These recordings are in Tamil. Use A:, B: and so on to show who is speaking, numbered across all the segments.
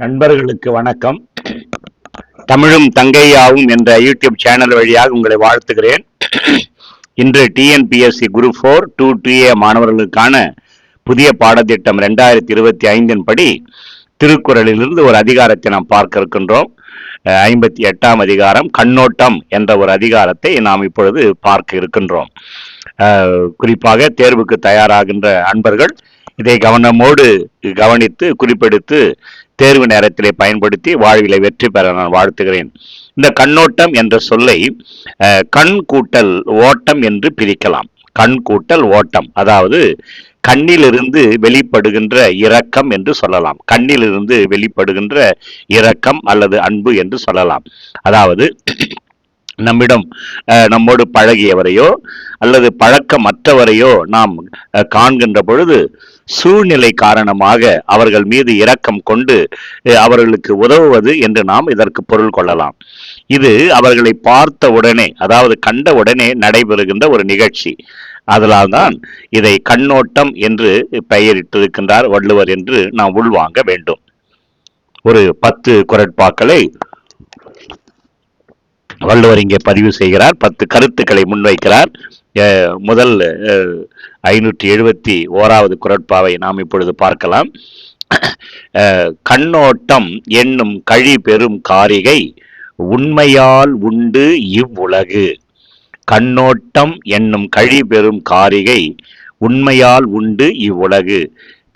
A: நண்பர்களுக்கு வணக்கம் தமிழும் தங்கையாவும் என்ற யூடியூப் சேனல் வழியாக உங்களை வாழ்த்துகிறேன் இன்று TNPSC group four two two A மாணவர்களுக்கான புதிய பாடத்திட்டம் ரெண்டாயிரத்தி இருபத்தி ஐந்தின் படி திருக்குறளிலிருந்து ஒரு அதிகாரத்தை நாம் பார்க்க இருக்கின்றோம் ஐம்பத்தி எட்டாம் அதிகாரம் கண்ணோட்டம் என்ற ஒரு அதிகாரத்தை நாம் இப்பொழுது பார்க்க இருக்கின்றோம் குறிப்பாக தேர்வுக்கு தயாராகின்ற அன்பர்கள் இதை கவனமோடு கவனித்து குறிப்பெடுத்து தேர்வு நேரத்திலே பயன்படுத்தி வாழ்விலை வெற்றி பெற நான் வாழ்த்துகிறேன் இந்த கண்ணோட்டம் என்ற சொல்லை கண் கூட்டல் ஓட்டம் என்று பிரிக்கலாம் கண் கூட்டல் ஓட்டம் அதாவது கண்ணிலிருந்து வெளிப்படுகின்ற இரக்கம் என்று சொல்லலாம் கண்ணிலிருந்து வெளிப்படுகின்ற இரக்கம் அல்லது அன்பு என்று சொல்லலாம் அதாவது நம்மிடம் நம்மோடு பழகியவரையோ அல்லது பழக்கமற்றவரையோ நாம் காண்கின்ற பொழுது சூழ்நிலை காரணமாக அவர்கள் மீது இரக்கம் கொண்டு அவர்களுக்கு உதவுவது என்று நாம் இதற்கு பொருள் கொள்ளலாம் இது அவர்களை பார்த்த உடனே அதாவது கண்ட உடனே நடைபெறுகின்ற ஒரு நிகழ்ச்சி அதனால்தான் இதை கண்ணோட்டம் என்று பெயரிட்டிருக்கின்றார் வள்ளுவர் என்று நாம் உள்வாங்க வேண்டும் ஒரு பத்து குரட்பாக்களை வள்ளுவர் இங்கே பதிவு செய்கிறார் பத்து கருத்துக்களை முன்வைக்கிறார் முதல் ஐநூற்றி எழுபத்தி ஓராவது குரட்பாவை நாம் இப்பொழுது பார்க்கலாம் கண்ணோட்டம் என்னும் கழி பெறும் காரிகை உண்மையால் உண்டு இவ்வுலகு கண்ணோட்டம் என்னும் கழி பெறும் காரிகை உண்மையால் உண்டு இவ்வுலகு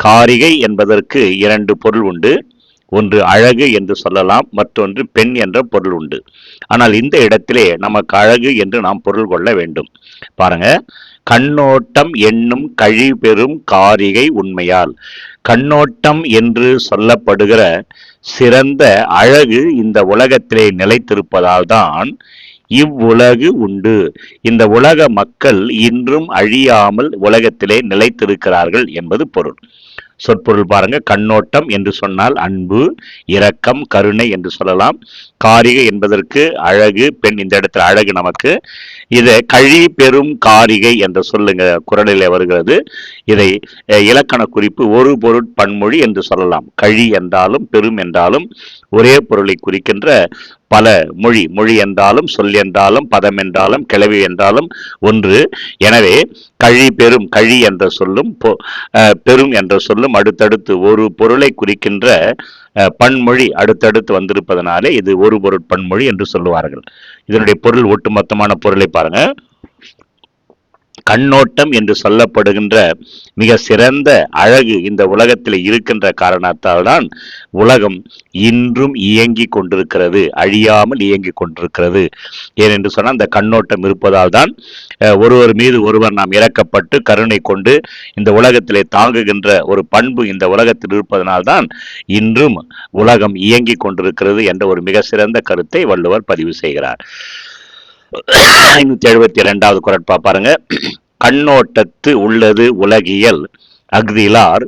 A: காரிகை என்பதற்கு இரண்டு பொருள் உண்டு ஒன்று அழகு என்று சொல்லலாம் மற்றொன்று பெண் என்ற பொருள் உண்டு ஆனால் இந்த இடத்திலே நமக்கு அழகு என்று நாம் பொருள் கொள்ள வேண்டும் பாருங்க கண்ணோட்டம் என்னும் கழிபெறும் காரிகை உண்மையால் கண்ணோட்டம் என்று சொல்லப்படுகிற சிறந்த அழகு இந்த உலகத்திலே நிலைத்திருப்பதால் தான் இவ்வுலகு உண்டு இந்த உலக மக்கள் இன்றும் அழியாமல் உலகத்திலே நிலைத்திருக்கிறார்கள் என்பது பொருள் சொற்பொருள் பாருங்க கண்ணோட்டம் என்று சொன்னால் அன்பு இரக்கம் கருணை என்று சொல்லலாம் காரிகை என்பதற்கு அழகு பெண் இந்த இடத்துல அழகு நமக்கு இதை கழி பெரும் காரிகை என்ற சொல்லுங்க குரலில் வருகிறது இதை இலக்கண குறிப்பு ஒரு பொருள் பன்மொழி என்று சொல்லலாம் கழி என்றாலும் பெரும் என்றாலும் ஒரே பொருளை குறிக்கின்ற பல மொழி மொழி என்றாலும் சொல் என்றாலும் பதம் என்றாலும் கிளவி என்றாலும் ஒன்று எனவே கழி பெரும் கழி என்ற சொல்லும் பெரும் என்ற சொல்லும் அடுத்தடுத்து ஒரு பொருளை குறிக்கின்ற பன்மொழி அடுத்தடுத்து வந்திருப்பதனாலே இது ஒரு பொருள் பன்மொழி என்று சொல்லுவார்கள் இதனுடைய பொருள் ஒட்டுமொத்தமான பொருளை பாருங்கள் கண்ணோட்டம் என்று சொல்லப்படுகின்ற மிக சிறந்த அழகு இந்த உலகத்தில் இருக்கின்ற காரணத்தால் தான் உலகம் இன்றும் இயங்கி கொண்டிருக்கிறது அழியாமல் இயங்கி கொண்டிருக்கிறது ஏனென்று சொன்னால் அந்த கண்ணோட்டம் இருப்பதால் தான் ஒருவர் மீது ஒருவர் நாம் இறக்கப்பட்டு கருணை கொண்டு இந்த உலகத்திலே தாங்குகின்ற ஒரு பண்பு இந்த உலகத்தில் இருப்பதனால்தான் இன்றும் உலகம் இயங்கி கொண்டிருக்கிறது என்ற ஒரு மிக சிறந்த கருத்தை வள்ளுவர் பதிவு செய்கிறார் ஐநூற்றி எழுபத்தி ரெண்டாவது குரட்பா பாருங்க கண்ணோட்டத்து உள்ளது உலகியல் அக்திலார்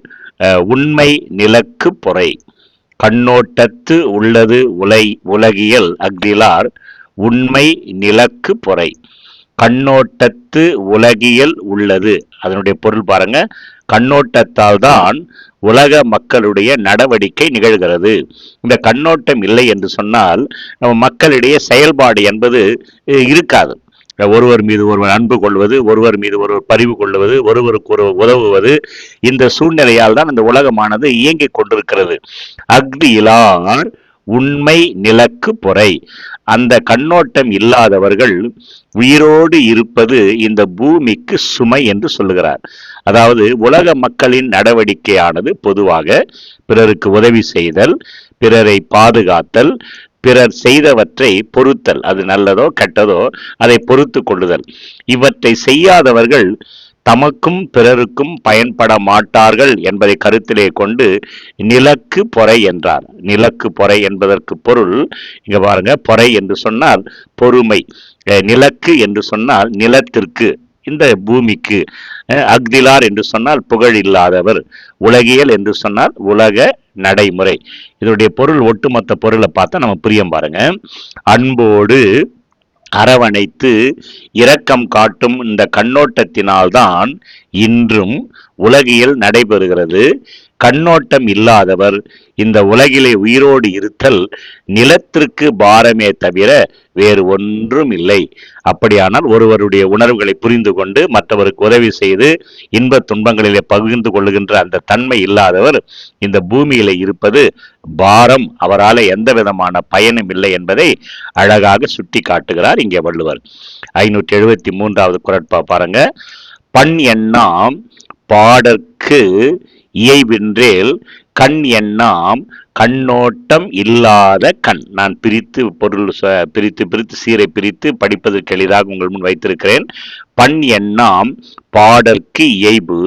A: உண்மை நிலக்கு பொறை கண்ணோட்டத்து உள்ளது உலை உலகியல் அக்திலார் உண்மை நிலக்கு பொறை கண்ணோட்டத்து உலகியல் உள்ளது அதனுடைய பொருள் பாருங்க கண்ணோட்டத்தால் தான் உலக மக்களுடைய நடவடிக்கை நிகழ்கிறது இந்த கண்ணோட்டம் இல்லை என்று சொன்னால் நம்ம மக்களிடையே செயல்பாடு என்பது இருக்காது ஒருவர் மீது ஒருவர் அன்பு கொள்வது ஒருவர் மீது ஒருவர் பரிவு கொள்வது ஒருவருக்கு ஒரு உதவுவது இந்த சூழ்நிலையால் தான் இந்த உலகமானது இயங்கிக் கொண்டிருக்கிறது அக்தியிலார் உண்மை நிலக்கு பொறை அந்த கண்ணோட்டம் இல்லாதவர்கள் உயிரோடு இருப்பது இந்த பூமிக்கு சுமை என்று சொல்லுகிறார் அதாவது உலக மக்களின் நடவடிக்கையானது பொதுவாக பிறருக்கு உதவி செய்தல் பிறரை பாதுகாத்தல் பிறர் செய்தவற்றை பொறுத்தல் அது நல்லதோ கெட்டதோ அதை பொறுத்து கொள்ளுதல் இவற்றை செய்யாதவர்கள் தமக்கும் பிறருக்கும் பயன்பட மாட்டார்கள் என்பதை கருத்திலே கொண்டு நிலக்கு பொறை என்றார் நிலக்கு பொறை என்பதற்கு பொருள் இங்க பாருங்க பொறை என்று சொன்னால் பொறுமை நிலக்கு என்று சொன்னால் நிலத்திற்கு இந்த பூமிக்கு அக்திலார் என்று சொன்னால் புகழ் இல்லாதவர் உலகியல் என்று சொன்னால் உலக நடைமுறை இதனுடைய பொருள் ஒட்டுமொத்த பொருளை பார்த்தா நம்ம புரியும் பாருங்க அன்போடு அரவணைத்து இரக்கம் காட்டும் இந்த கண்ணோட்டத்தினால்தான் இன்றும் உலகியல் நடைபெறுகிறது கண்ணோட்டம் இல்லாதவர் இந்த உலகிலே உயிரோடு இருத்தல் நிலத்திற்கு பாரமே தவிர வேறு ஒன்றும் இல்லை அப்படியானால் ஒருவருடைய உணர்வுகளை புரிந்து கொண்டு மற்றவருக்கு உதவி செய்து இன்ப துன்பங்களிலே பகிர்ந்து கொள்ளுகின்ற அந்த தன்மை இல்லாதவர் இந்த பூமியில இருப்பது பாரம் அவரால் எந்த விதமான பயனும் இல்லை என்பதை அழகாக சுட்டி காட்டுகிறார் இங்கே வள்ளுவர் ஐநூற்றி எழுபத்தி மூன்றாவது குரட்பா பாருங்க பண் எண்ணாம் பாடற்கு இயைவின்றேல் கண் எண்ணாம் கண்ணோட்டம் இல்லாத கண் நான் பிரித்து பொருள் பிரித்து பிரித்து சீரை பிரித்து படிப்பதற்கு எளிதாக உங்கள் முன் வைத்திருக்கிறேன் பண் எண்ணாம் பாடற்கு இயைபு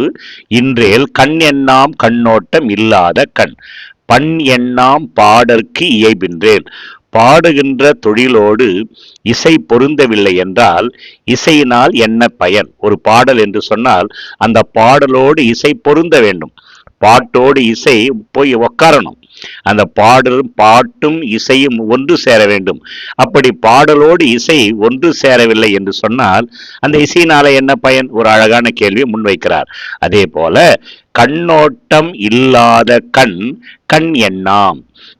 A: இன்றேல் கண் எண்ணாம் கண்ணோட்டம் இல்லாத கண் பண் எண்ணாம் பாடற்கு இயைபின்றேன் பாடுகின்ற தொழிலோடு இசை பொருந்தவில்லை என்றால் இசையினால் என்ன பயன் ஒரு பாடல் என்று சொன்னால் அந்த பாடலோடு இசை பொருந்த வேண்டும் பாட்டோடு இசை போய் உக்காரணும் அந்த பாடலும் பாட்டும் இசையும் ஒன்று சேர வேண்டும் அப்படி பாடலோடு இசை ஒன்று சேரவில்லை என்று சொன்னால் அந்த இசையினால என்ன பயன் ஒரு அழகான கேள்வியை முன்வைக்கிறார் அதே போல கண்ணோட்டம் இல்லாத கண் கண் எண்ணாம்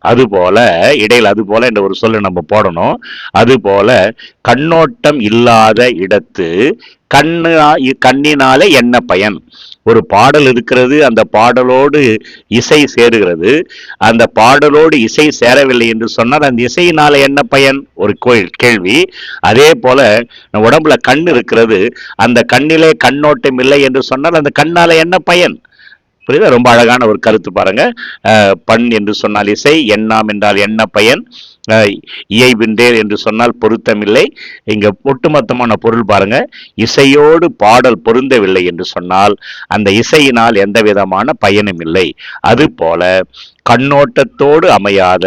A: அதுபோல இடையில் அது போல என்ற ஒரு சொல்ல நம்ம போடணும் அதுபோல கண்ணோட்டம் இல்லாத இடத்து கண்ணு கண்ணினாலே என்ன பயன் ஒரு பாடல் இருக்கிறது அந்த பாடலோடு இசை சேருகிறது அந்த பாடலோடு இசை சேரவில்லை என்று சொன்னால் அந்த இசையினால் என்ன பயன் ஒரு கோயில் கேள்வி அதே போல உடம்புல கண் இருக்கிறது அந்த கண்ணிலே கண்ணோட்டம் இல்லை என்று சொன்னால் அந்த கண்ணால் என்ன பயன் புரியுதா ரொம்ப அழகான ஒரு கருத்து பாருங்க பண் என்று சொன்னால் இசை எண்ணாம் என்றால் என்ன பயன் இயைபின்றேன் என்று சொன்னால் பொருத்தமில்லை இங்க ஒட்டுமொத்தமான பொருள் பாருங்க இசையோடு பாடல் பொருந்தவில்லை என்று சொன்னால் அந்த இசையினால் எந்த விதமான பயனும் இல்லை அது போல கண்ணோட்டத்தோடு அமையாத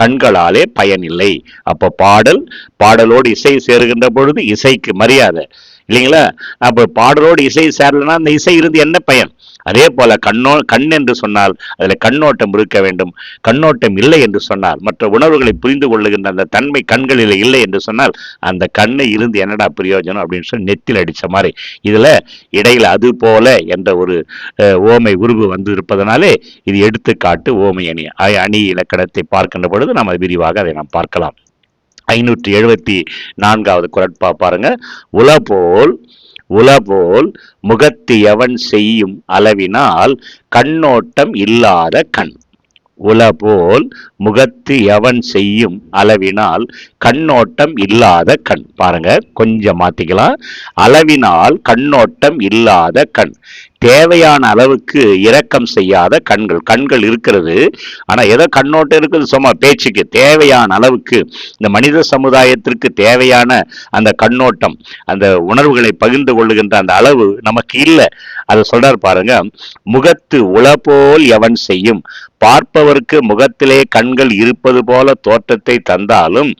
A: கண்களாலே பயனில்லை அப்போ பாடல் பாடலோடு இசை சேருகின்ற பொழுது இசைக்கு மரியாதை இல்லைங்களா அப்போ பாடலோடு இசை சேரலனா அந்த இசை இருந்து என்ன பயன் அதே போல கண்ணோ கண் என்று சொன்னால் அதில் கண்ணோட்டம் இருக்க வேண்டும் கண்ணோட்டம் இல்லை என்று சொன்னால் மற்ற உணர்வுகளை புரிந்து கொள்ளுகின்ற அந்த தன்மை கண்களில் இல்லை என்று சொன்னால் அந்த கண்ணை இருந்து என்னடா பிரயோஜனம் அப்படின்னு சொல்லி நெத்தில் அடித்த மாதிரி இதில் இடையில் அது போல என்ற ஒரு ஓமை உருவு வந்து இருப்பதனாலே இது எடுத்துக்காட்டு ஓமை அணி அணி இலக்கணத்தை பார்க்கின்ற பொழுது நாம் விரிவாக அதை நாம் பார்க்கலாம் ஐநூற்றி எழுபத்தி நான்காவது குரட்பா பாருங்க உலபோல் உலபோல் முகத்து எவன் செய்யும் அளவினால் கண்ணோட்டம் இல்லாத கண் உலபோல் முகத்து எவன் செய்யும் அளவினால் கண்ணோட்டம் இல்லாத கண் பாருங்க கொஞ்சம் மாத்திக்கலாம் அளவினால் கண்ணோட்டம் இல்லாத கண் தேவையான அளவுக்கு இரக்கம் செய்யாத கண்கள் கண்கள் இருக்கிறது ஆனால் எதோ கண்ணோட்டம் இருக்குது சும்மா பேச்சுக்கு தேவையான அளவுக்கு இந்த மனித சமுதாயத்திற்கு தேவையான அந்த கண்ணோட்டம் அந்த உணர்வுகளை பகிர்ந்து கொள்ளுகின்ற அந்த அளவு நமக்கு இல்லை அதை சொல்றார் பாருங்க முகத்து உல போல் எவன் செய்யும் பார்ப்பவருக்கு முகத்திலே கண்கள் இருப்பது போல தோற்றத்தை தந்தாலும்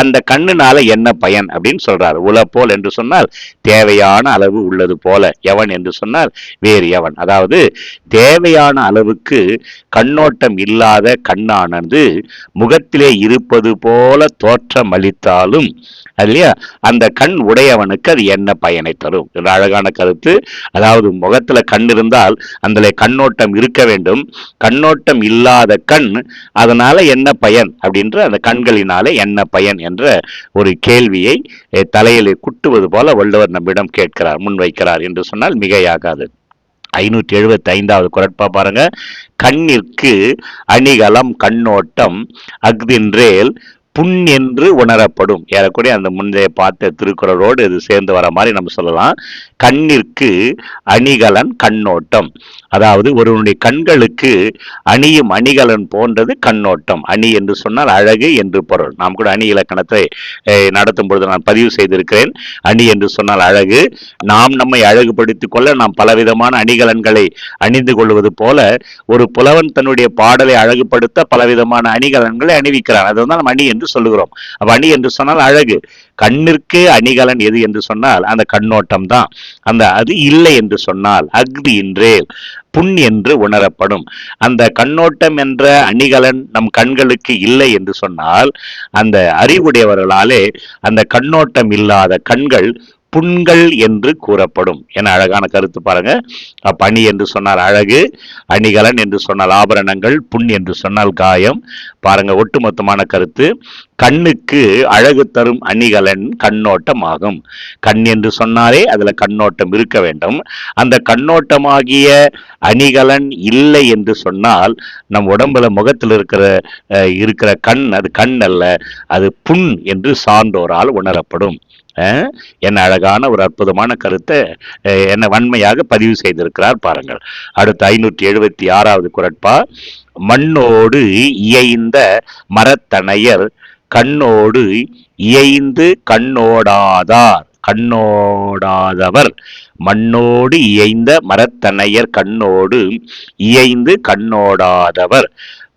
A: அந்த கண்ணுனால என்ன பயன் அப்படின்னு சொல்றார் உல போல் என்று சொன்னால் தேவையான அளவு உள்ளது போல எவன் என்று சொன்னால் தேறியவன் அதாவது தேவையான அளவுக்கு கண்ணோட்டம் இல்லாத கண்ணானது முகத்திலே இருப்பது போல தோற்றம் அளித்தாலும் இல்லையா அந்த கண் உடையவனுக்கு அது என்ன பயனை தரும் என்ற அழகான கருத்து அதாவது முகத்துல கண் இருந்தால் அந்த கண்ணோட்டம் இருக்க வேண்டும் கண்ணோட்டம் இல்லாத கண் அதனால என்ன பயன் அப்படின்ற அந்த கண்களினாலே என்ன பயன் என்ற ஒரு கேள்வியை தலையிலே குட்டுவது போல வள்ளுவர் நம்மிடம் கேட்கிறார் முன்வைக்கிறார் என்று சொன்னால் மிகையாகாது ஐநூற்றி எழுபத்தி ஐந்தாவது குரட்பா பாருங்க கண்ணிற்கு அணிகலம் கண்ணோட்டம் அக்தின்றேல் புண் என்று உணரப்படும் ஏறக்கூடிய அந்த முந்தைய பார்த்த திருக்குறளோடு இது சேர்ந்து வர மாதிரி நம்ம சொல்லலாம் கண்ணிற்கு அணிகலன் கண்ணோட்டம் அதாவது ஒருவனுடைய கண்களுக்கு அணியும் அணிகலன் போன்றது கண்ணோட்டம் அணி என்று சொன்னால் அழகு என்று பொருள் நாம் கூட அணி இலக்கணத்தை நடத்தும் பொழுது நான் பதிவு செய்திருக்கிறேன் அணி என்று சொன்னால் அழகு நாம் நம்மை அழகுபடுத்திக் கொள்ள நாம் பலவிதமான அணிகலன்களை அணிந்து கொள்வது போல ஒரு புலவன் தன்னுடைய பாடலை அழகுபடுத்த பலவிதமான அணிகலன்களை அணிவிக்கிறான் அதை வந்து நாம் அணி என்று சொல்லுகிறோம் அணி என்று சொன்னால் அழகு கண்ணிற்கு அணிகலன் எது என்று சொன்னால் அந்த கண்ணோட்டம் தான் அந்த அது இல்லை என்று சொன்னால் அக்தி இன்றேல் புண் என்று உணரப்படும் அந்த கண்ணோட்டம் என்ற அணிகலன் நம் கண்களுக்கு இல்லை என்று சொன்னால் அந்த அறிவுடையவர்களாலே அந்த கண்ணோட்டம் இல்லாத கண்கள் புண்கள் என்று கூறப்படும் என அழகான கருத்து பாருங்க பணி என்று சொன்னால் அழகு அணிகலன் என்று சொன்னால் ஆபரணங்கள் புண் என்று சொன்னால் காயம் பாருங்க ஒட்டுமொத்தமான கருத்து கண்ணுக்கு அழகு தரும் அணிகலன் கண்ணோட்டம் ஆகும் கண் என்று சொன்னாலே அதில் கண்ணோட்டம் இருக்க வேண்டும் அந்த கண்ணோட்டமாகிய அணிகலன் இல்லை என்று சொன்னால் நம் உடம்புல முகத்தில் இருக்கிற இருக்கிற கண் அது கண் அல்ல அது புண் என்று சான்றோரால் உணரப்படும் என்ன அழகான ஒரு அற்புதமான கருத்தை என்னை வன்மையாக பதிவு செய்திருக்கிறார் பாருங்கள் அடுத்து ஐநூற்றி எழுபத்தி ஆறாவது குரட்பா மண்ணோடு இயைந்த மரத்தனையர் கண்ணோடு இயைந்து கண்ணோடாதார் கண்ணோடாதவர் மண்ணோடு இயைந்த மரத்தனையர் கண்ணோடு இயைந்து கண்ணோடாதவர்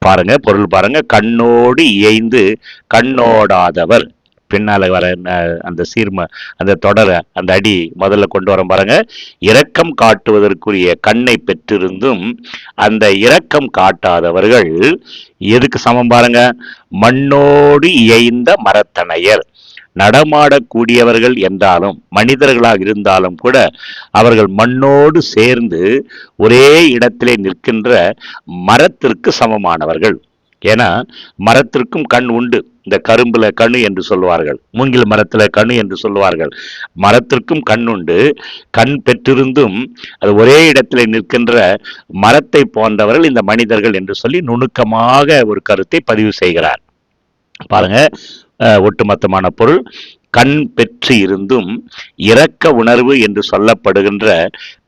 A: பாருங்க பொருள் பாருங்க கண்ணோடு இயைந்து கண்ணோடாதவர் பின்னால் வர அந்த சீர்ம அந்த தொடரை அந்த அடி முதல்ல கொண்டு வர பாருங்க இரக்கம் காட்டுவதற்குரிய கண்ணை பெற்றிருந்தும் அந்த இரக்கம் காட்டாதவர்கள் எதுக்கு சமம் பாருங்க மண்ணோடு இயைந்த மரத்தனையர் நடமாடக்கூடியவர்கள் என்றாலும் மனிதர்களாக இருந்தாலும் கூட அவர்கள் மண்ணோடு சேர்ந்து ஒரே இடத்திலே நிற்கின்ற மரத்திற்கு சமமானவர்கள் ஏன்னா மரத்திற்கும் கண் உண்டு இந்த கரும்புல கணு என்று சொல்வார்கள் மூங்கில் மரத்துல கணு என்று சொல்வார்கள் மரத்திற்கும் கண்ணுண்டு கண் பெற்றிருந்தும் அது ஒரே இடத்துல நிற்கின்ற மரத்தை போன்றவர்கள் இந்த மனிதர்கள் என்று சொல்லி நுணுக்கமாக ஒரு கருத்தை பதிவு செய்கிறார் பாருங்க ஒட்டுமொத்தமான பொருள் கண் பெற்று இருந்தும் இரக்க உணர்வு என்று சொல்லப்படுகின்ற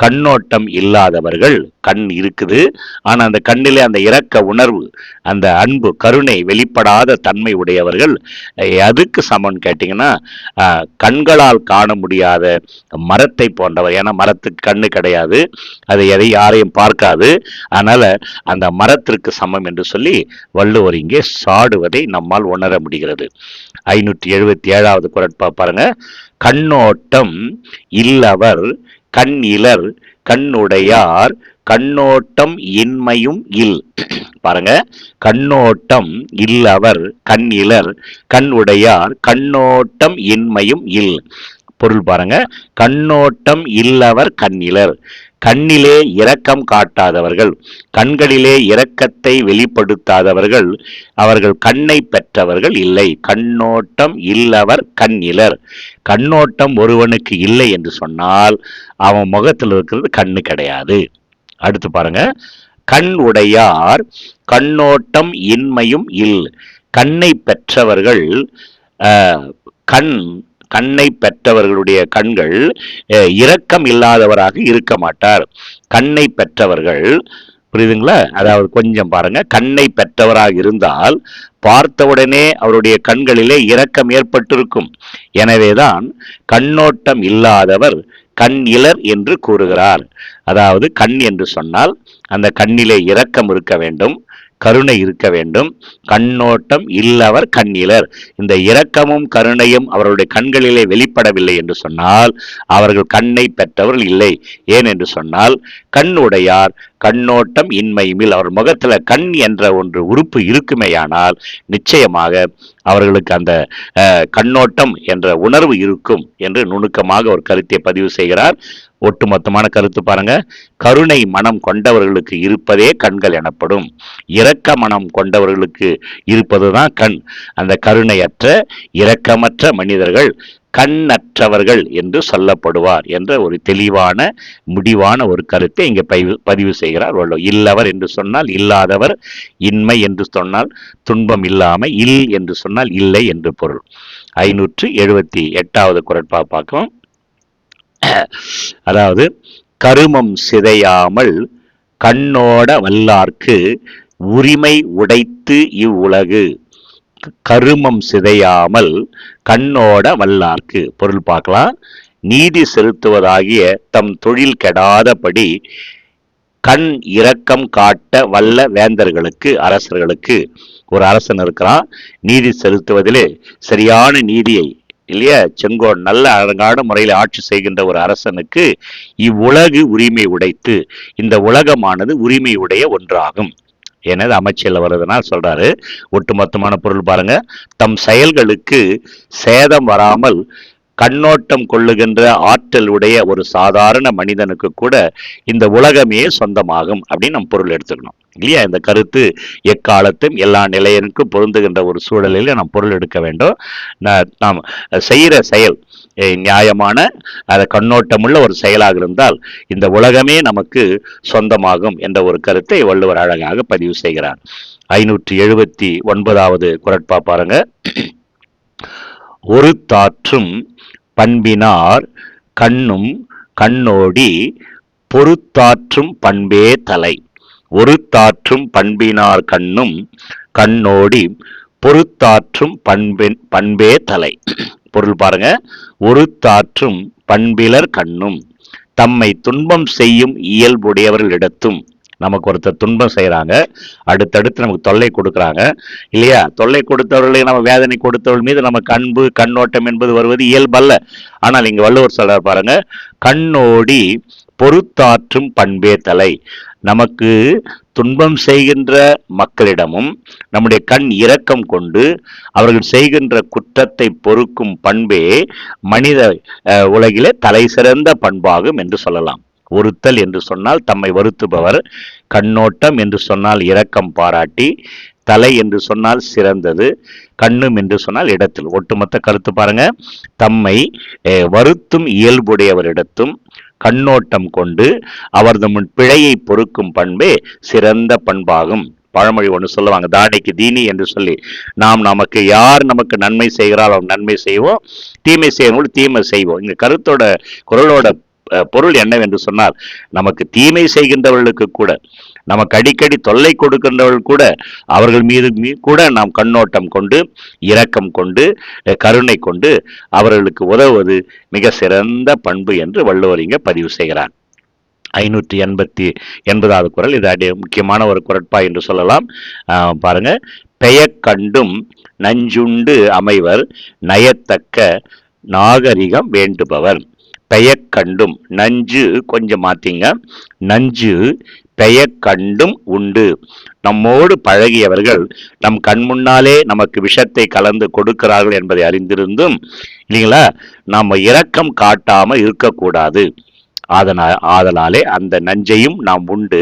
A: கண்ணோட்டம் இல்லாதவர்கள் கண் இருக்குது ஆனால் அந்த கண்ணிலே அந்த இரக்க உணர்வு அந்த அன்பு கருணை வெளிப்படாத தன்மை உடையவர்கள் அதுக்கு சமன் கேட்டிங்கன்னா கண்களால் காண முடியாத மரத்தை போன்றவர் ஏன்னா மரத்துக்கு கண்ணு கிடையாது அது எதை யாரையும் பார்க்காது அதனால் அந்த மரத்திற்கு சமம் என்று சொல்லி வள்ளுவர் இங்கே சாடுவதை நம்மால் உணர முடிகிறது ஐநூற்றி எழுபத்தி ஏழாவது குரட்பா பாருங்க கண்ணோட்டம் இல்லவர் கண் இலர் கண்ணுடையார் கண்ணோட்டம் இன்மையும் இல் பாருங்க கண்ணோட்டம் இல்லவர் கண் இலர் கண் உடையார் கண்ணோட்டம் இன்மையும் இல் பொருள் பாருங்க கண்ணோட்டம் இல்லவர் கண்ணிலர் கண்ணிலே இரக்கம் காட்டாதவர்கள் கண்களிலே இரக்கத்தை வெளிப்படுத்தாதவர்கள் அவர்கள் கண்ணை பெற்றவர்கள் இல்லை கண்ணோட்டம் இல்லவர் கண்ணிலர் கண்ணோட்டம் ஒருவனுக்கு இல்லை என்று சொன்னால் அவன் முகத்தில் இருக்கிறது கண்ணு கிடையாது அடுத்து பாருங்க கண் உடையார் கண்ணோட்டம் இன்மையும் இல் கண்ணை பெற்றவர்கள் கண் கண்ணை பெற்றவர்களுடைய கண்கள் இரக்கம் இல்லாதவராக இருக்க மாட்டார் கண்ணை பெற்றவர்கள் புரியுதுங்களா அதாவது கொஞ்சம் பாருங்க கண்ணை பெற்றவராக இருந்தால் பார்த்தவுடனே அவருடைய கண்களிலே இரக்கம் ஏற்பட்டிருக்கும் எனவேதான் கண்ணோட்டம் இல்லாதவர் கண் இலர் என்று கூறுகிறார் அதாவது கண் என்று சொன்னால் அந்த கண்ணிலே இரக்கம் இருக்க வேண்டும் கருணை இருக்க வேண்டும் கண்ணோட்டம் இல்லவர் கண்ணிலர் இந்த இரக்கமும் கருணையும் அவருடைய கண்களிலே வெளிப்படவில்லை என்று சொன்னால் அவர்கள் கண்ணை பெற்றவர்கள் இல்லை ஏன் என்று சொன்னால் கண்ணுடையார் கண்ணோட்டம் இன்மையுமில் அவர் முகத்தில் கண் என்ற ஒன்று உறுப்பு இருக்குமேயானால் நிச்சயமாக அவர்களுக்கு அந்த கண்ணோட்டம் என்ற உணர்வு இருக்கும் என்று நுணுக்கமாக ஒரு கருத்தை பதிவு செய்கிறார் ஒட்டுமொத்தமான கருத்து பாருங்க கருணை மனம் கொண்டவர்களுக்கு இருப்பதே கண்கள் எனப்படும் இரக்க மனம் கொண்டவர்களுக்கு இருப்பது தான் கண் அந்த கருணையற்ற இரக்கமற்ற மனிதர்கள் கண்ணற்றவர்கள் என்று சொல்லப்படுவார் என்ற ஒரு தெளிவான முடிவான ஒரு கருத்தை இங்கே பதிவு பதிவு செய்கிறார் வள்ளுவர் இல்லவர் என்று சொன்னால் இல்லாதவர் இன்மை என்று சொன்னால் துன்பம் இல்லாமல் இல் என்று சொன்னால் இல்லை என்று பொருள் ஐநூற்று எழுபத்தி எட்டாவது குரட்பா பார்க்கும் அதாவது கருமம் சிதையாமல் கண்ணோட வல்லார்க்கு உரிமை உடைத்து இவ்வுலகு கருமம் சிதையாமல் கண்ணோட வல்லார்க்கு பொருள் பார்க்கலாம் நீதி செலுத்துவதாகிய தம் தொழில் கெடாதபடி கண் இரக்கம் காட்ட வல்ல வேந்தர்களுக்கு அரசர்களுக்கு ஒரு அரசன் இருக்கிறான் நீதி செலுத்துவதிலே சரியான நீதியை இல்லையா செங்கோ நல்ல அழகான முறையில் ஆட்சி செய்கின்ற ஒரு அரசனுக்கு இவ்வுலகு உரிமை உடைத்து இந்த உலகமானது உரிமையுடைய ஒன்றாகும் எனது அமைச்சரில் வருதுனால் சொல்கிறாரு ஒட்டுமொத்தமான பொருள் பாருங்கள் தம் செயல்களுக்கு சேதம் வராமல் கண்ணோட்டம் கொள்ளுகின்ற ஆற்றல் உடைய ஒரு சாதாரண மனிதனுக்கு கூட இந்த உலகமே சொந்தமாகும் அப்படின்னு நம்ம பொருள் எடுத்துக்கணும் இல்லையா இந்த கருத்து எக்காலத்தும் எல்லா நிலையனுக்கும் பொருந்துகின்ற ஒரு சூழலில் நாம் பொருள் எடுக்க வேண்டும் நாம் செய்கிற செயல் நியாயமான அதை கண்ணோட்டமுள்ள ஒரு செயலாக இருந்தால் இந்த உலகமே நமக்கு சொந்தமாகும் என்ற ஒரு கருத்தை வள்ளுவர் அழகாக பதிவு செய்கிறார் ஐநூற்றி எழுபத்தி ஒன்பதாவது குரட்பா பாருங்க ஒரு தாற்றும் பண்பினார் கண்ணும் கண்ணோடி பொறுத்தாற்றும் பண்பே தலை ஒருத்தாற்றும் பண்பினார் கண்ணும் கண்ணோடி பொறுத்தாற்றும் பண்பின் பண்பே தலை பொருள் பாருங்க ஒருத்தாற்றும் பண்பிலர் கண்ணும் தம்மை துன்பம் செய்யும் இயல்புடையவர்களிடத்தும் நமக்கு ஒருத்தர் துன்பம் செய்கிறாங்க அடுத்தடுத்து நமக்கு தொல்லை கொடுக்குறாங்க இல்லையா தொல்லை கொடுத்தவர்களை நம்ம வேதனை கொடுத்தவர்கள் மீது நம்ம கண்பு கண்ணோட்டம் என்பது வருவது இயல்பல்ல ஆனால் இங்கே வள்ளுவர் சொல்கிறார் பாருங்க கண்ணோடி பொறுத்தாற்றும் பண்பே தலை நமக்கு துன்பம் செய்கின்ற மக்களிடமும் நம்முடைய கண் இரக்கம் கொண்டு அவர்கள் செய்கின்ற குற்றத்தை பொறுக்கும் பண்பே மனித உலகிலே தலை சிறந்த பண்பாகும் என்று சொல்லலாம் ஒருத்தல் என்று சொன்னால் தம்மை வருத்துபவர் கண்ணோட்டம் என்று சொன்னால் இரக்கம் பாராட்டி தலை என்று சொன்னால் சிறந்தது கண்ணும் என்று சொன்னால் இடத்தில் ஒட்டுமொத்த கருத்து பாருங்க தம்மை வருத்தும் இயல்புடையவரிடத்தும் கண்ணோட்டம் கொண்டு அவரது முன் பிழையை பொறுக்கும் பண்பே சிறந்த பண்பாகும் பழமொழி ஒன்று சொல்லுவாங்க தாடைக்கு தீனி என்று சொல்லி நாம் நமக்கு யார் நமக்கு நன்மை செய்கிறாலும் நன்மை செய்வோம் தீமை செய்யும் தீமை செய்வோம் இந்த கருத்தோட குரலோட பொருள் என்னவென்று சொன்னால் நமக்கு தீமை செய்கின்றவர்களுக்கு கூட நமக்கு அடிக்கடி தொல்லை கொடுக்கின்றவர்கள் கூட அவர்கள் மீது கூட நாம் கண்ணோட்டம் கொண்டு இரக்கம் கொண்டு கருணை கொண்டு அவர்களுக்கு உதவுவது மிக சிறந்த பண்பு என்று வள்ளுவர் இங்கே பதிவு செய்கிறார் ஐநூற்றி எண்பத்தி எண்பதாவது குரல் இது அடி முக்கியமான ஒரு குரட்பா என்று சொல்லலாம் பாருங்க பெயக்கண்டும் நஞ்சுண்டு அமைவர் நயத்தக்க நாகரிகம் வேண்டுபவர் பெயக்கண்டும் நஞ்சு கொஞ்சம் மாற்றிங்க நஞ்சு பெயக்கண்டும் உண்டு நம்மோடு பழகியவர்கள் நம் கண் முன்னாலே நமக்கு விஷத்தை கலந்து கொடுக்கிறார்கள் என்பதை அறிந்திருந்தும் இல்லைங்களா நம்ம இரக்கம் காட்டாமல் இருக்கக்கூடாது ஆதனா ஆதலாலே அந்த நஞ்சையும் நாம் உண்டு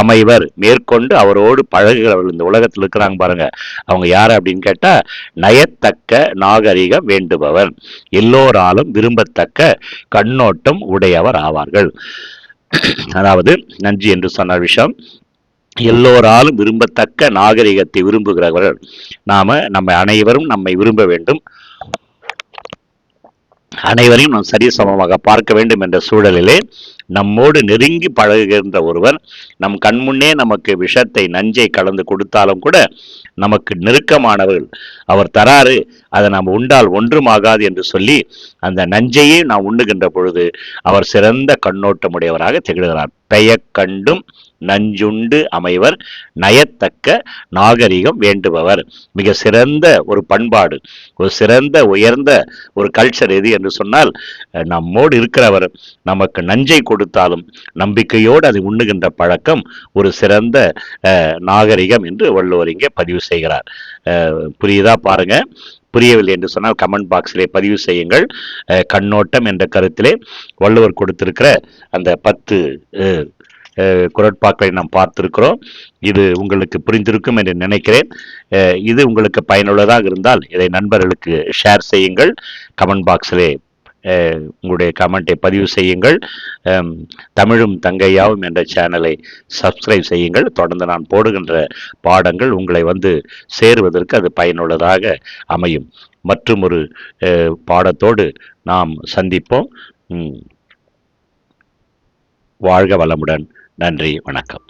A: அமைவர் மேற்கொண்டு அவரோடு பழகுகிறவர்கள் இந்த உலகத்தில் இருக்கிறாங்க பாருங்க அவங்க யார் அப்படின்னு கேட்டால் நயத்தக்க நாகரிகம் வேண்டுபவர் எல்லோராலும் விரும்பத்தக்க கண்ணோட்டம் உடையவர் ஆவார்கள் அதாவது நஞ்சு என்று சொன்ன விஷயம் எல்லோராலும் விரும்பத்தக்க நாகரிகத்தை விரும்புகிறவர்கள் நாம் நம்ம அனைவரும் நம்மை விரும்ப வேண்டும் அனைவரையும் நாம் சரிசமமாக பார்க்க வேண்டும் என்ற சூழலிலே நம்மோடு நெருங்கி பழகுகின்ற ஒருவர் நம் கண்முன்னே நமக்கு விஷத்தை நஞ்சை கலந்து கொடுத்தாலும் கூட நமக்கு நெருக்கமானவர்கள் அவர் தராறு அதை நாம் உண்டால் ஒன்றுமாகாது என்று சொல்லி அந்த நஞ்சையே நாம் உண்ணுகின்ற பொழுது அவர் சிறந்த கண்ணோட்டமுடையவராக திகழ்கிறார் கண்டும் நஞ்சுண்டு அமைவர் நயத்தக்க நாகரிகம் வேண்டுபவர் மிக சிறந்த ஒரு பண்பாடு ஒரு சிறந்த உயர்ந்த ஒரு கல்ச்சர் எது என்று சொன்னால் நம்மோடு இருக்கிறவர் நமக்கு நஞ்சை கொடுத்தாலும் நம்பிக்கையோடு அதை உண்ணுகின்ற பழக்கம் ஒரு சிறந்த நாகரிகம் என்று வள்ளுவர் இங்கே பதிவு செய்கிறார் புரியுதா பாருங்க புரியவில்லை என்று சொன்னால் கமெண்ட் பாக்ஸிலே பதிவு செய்யுங்கள் கண்ணோட்டம் என்ற கருத்திலே வள்ளுவர் கொடுத்திருக்கிற அந்த பத்து குரட்பாக்களை நாம் பார்த்திருக்கிறோம் இது உங்களுக்கு புரிந்திருக்கும் என்று நினைக்கிறேன் இது உங்களுக்கு பயனுள்ளதாக இருந்தால் இதை நண்பர்களுக்கு ஷேர் செய்யுங்கள் கமெண்ட் பாக்ஸிலே உங்களுடைய கமெண்ட்டை பதிவு செய்யுங்கள் தமிழும் தங்கையாவும் என்ற சேனலை சப்ஸ்கிரைப் செய்யுங்கள் தொடர்ந்து நான் போடுகின்ற பாடங்கள் உங்களை வந்து சேருவதற்கு அது பயனுள்ளதாக அமையும் மற்றும் ஒரு பாடத்தோடு நாம் சந்திப்போம் வாழ்க வளமுடன் நன்றி வணக்கம்